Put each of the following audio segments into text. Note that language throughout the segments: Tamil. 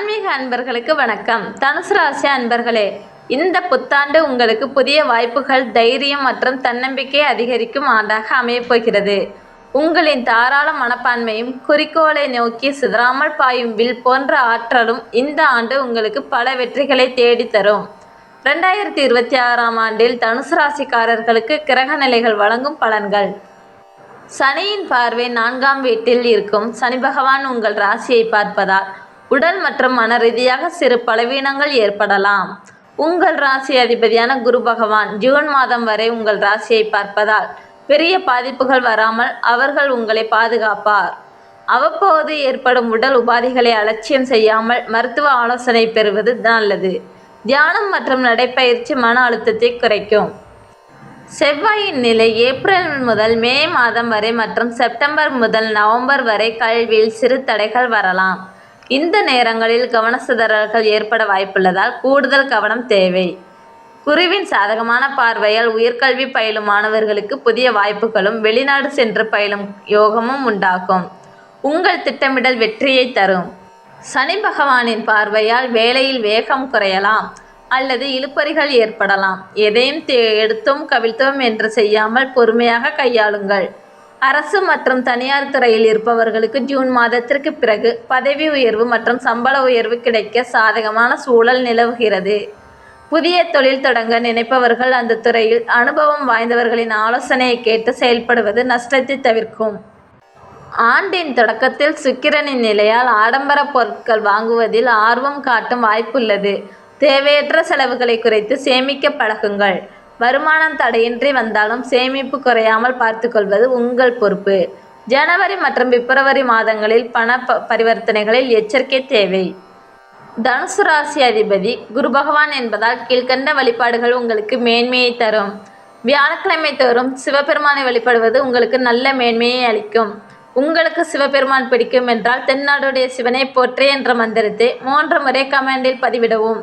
ஆன்மீக அன்பர்களுக்கு வணக்கம். தனுசு ராசி அன்பர்களே இந்த புத்தாண்டு உங்களுக்கு புதிய வாய்ப்புகள் தைரியம் மற்றும் தன்னம்பிக்கை அதிகரிக்கும் ஆண்டாக அமையப்போகிறது உங்களின் தாராள மனப்பான்மையும் குறிக்கோளை நோக்கி சிதறாமல் பாயும் வில் போன்ற ஆற்றலும் இந்த ஆண்டு உங்களுக்கு பல வெற்றிகளை தேடித் தரும். ரெண்டாயிரத்தி இருபத்தி ஆறாம் ஆண்டில் தனுசு ராசிக்காரர்களுக்கு கிரக நிலைகள் வழங்கும் பலன்கள். சனியின் பார்வை நான்காம் வீட்டில் இருக்கும். சனி பகவான் உங்கள் ராசியை பார்ப்பதால் உடல் மற்றும் மன ரீதியாக சிறு பலவீனங்கள் ஏற்படலாம். உங்கள் ராசி அதிபதியான குரு பகவான் ஜூன் மாதம் வரை உங்கள் ராசியை பார்ப்பதால் பெரிய பாதிப்புகள் வராமல் அவர்கள் உங்களை பாதுகாப்பார். அவ்வப்போது ஏற்படும் உடல் உபாதைகளை அலட்சியம் செய்யாமல் மருத்துவ ஆலோசனை பெறுவது நல்லது. தியானம் மற்றும் நடைப்பயிற்சி மன அழுத்தத்தை குறைக்கும். செவ்வாயின் நிலை ஏப்ரல் முதல் மே மாதம் வரை மற்றும் செப்டம்பர் முதல் நவம்பர் வரை கல்வியில் சிறு தடைகள் வரலாம். இந்த நேரங்களில் கவனசிதறல்கள் ஏற்பட வாய்ப்புள்ளதால் கூடுதல் கவனம் தேவை. குருவின் சாதகமான பார்வையால் உயர்கல்வி பயிலும் மாணவர்களுக்கு புதிய வாய்ப்புகளும் வெளிநாடு சென்று பயிலும் யோகமும் உண்டாகும். உங்கள் திட்டமிடல் வெற்றியை தரும். சனி பகவானின் பார்வையால் வேலையில் வேகம் குறையலாம் அல்லது இழுப்பறிகள் ஏற்படலாம். எதையும் தே எடுத்தோம் என்று செய்யாமல் பொறுமையாக கையாளுங்கள். அரசு மற்றும் தனியார் துறையில் இருப்பவர்களுக்கு ஜூன் மாதத்திற்கு பிறகு பதவி உயர்வு மற்றும் சம்பள உயர்வு கிடைக்க சாதகமான சூழல் நிலவுகிறது. புதிய தொழில் தொடங்க நினைப்பவர்கள் அந்த துறையில் அனுபவம் வாய்ந்தவர்களின் ஆலோசனையை கேட்டு செயல்படுவது நஷ்டத்தை தவிர்க்கும். ஆண்டின் தொடக்கத்தில் சுக்கிரனின் நிலையால் ஆடம்பர பொருட்கள் வாங்குவதில் ஆர்வம் காட்டும் வாய்ப்புள்ளது. தேவையற்ற செலவுகளை குறைத்து சேமிக்க பழகுங்கள். வருமானம் தடையின்றி வந்தாலும் சேமிப்பு குறையாமல் பார்த்துக்கொள்வது உங்கள் பொறுப்பு. ஜனவரி மற்றும் பிப்ரவரி மாதங்களில் பண ப பரிவர்த்தனைகளில் எச்சரிக்கை தேவை. தனுசு ராசி அதிபதி குரு பகவான் என்பதால் கீழ்கண்ட வழிபாடுகள் உங்களுக்கு மேன்மையை தரும். வியாழக்கிழமை தோறும் சிவபெருமானை வழிபடுவது உங்களுக்கு நல்ல மேன்மையை அளிக்கும். உங்களுக்கு சிவபெருமான் பிடிக்கும் என்றால் தென்னாடுடைய சிவனை போற்றே என்ற மந்திரத்தை மூன்று முறை கமெண்டில் பதிவிடவும்.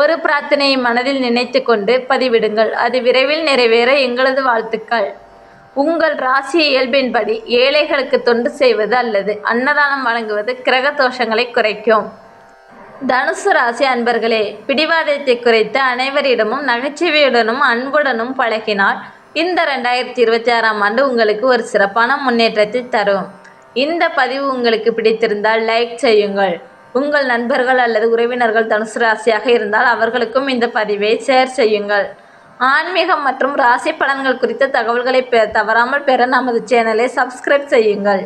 ஒரு பிரார்த்தனையை மனதில் நினைத்து கொண்டு பதிவிடுங்கள். அது விரைவில் நிறைவேற எங்களது வாழ்த்துக்கள். உங்கள் ராசி இயல்பின்படி ஏழைகளுக்கு தொண்டு செய்வது அல்லது அன்னதானம் வழங்குவது கிரக தோஷங்களை குறைக்கும். தனுசு ராசி அன்பர்களே பிடிவாதத்தை குறைத்து அனைவரிடமும் நகைச்சுவையுடனும் அன்புடனும் பழகினால் இந்த ரெண்டாயிரத்தி இருபத்தி ஆறாம் ஆண்டு உங்களுக்கு ஒரு சிறப்பான முன்னேற்றத்தை தரும். இந்த பதிவு உங்களுக்கு பிடித்திருந்தால் லைக் செய்யுங்கள். உங்கள் நண்பர்கள் அல்லது உறவினர்கள் தனுசு ராசியாக இருந்தால் அவர்களுக்கும் இந்த பதிவை ஷேர் செய்யுங்கள். ஆன்மீகம் மற்றும் ராசி பலன்கள் குறித்த தகவல்களை பெ தவறாமல் பெற நமது சேனலை சப்ஸ்கிரைப் செய்யுங்கள்.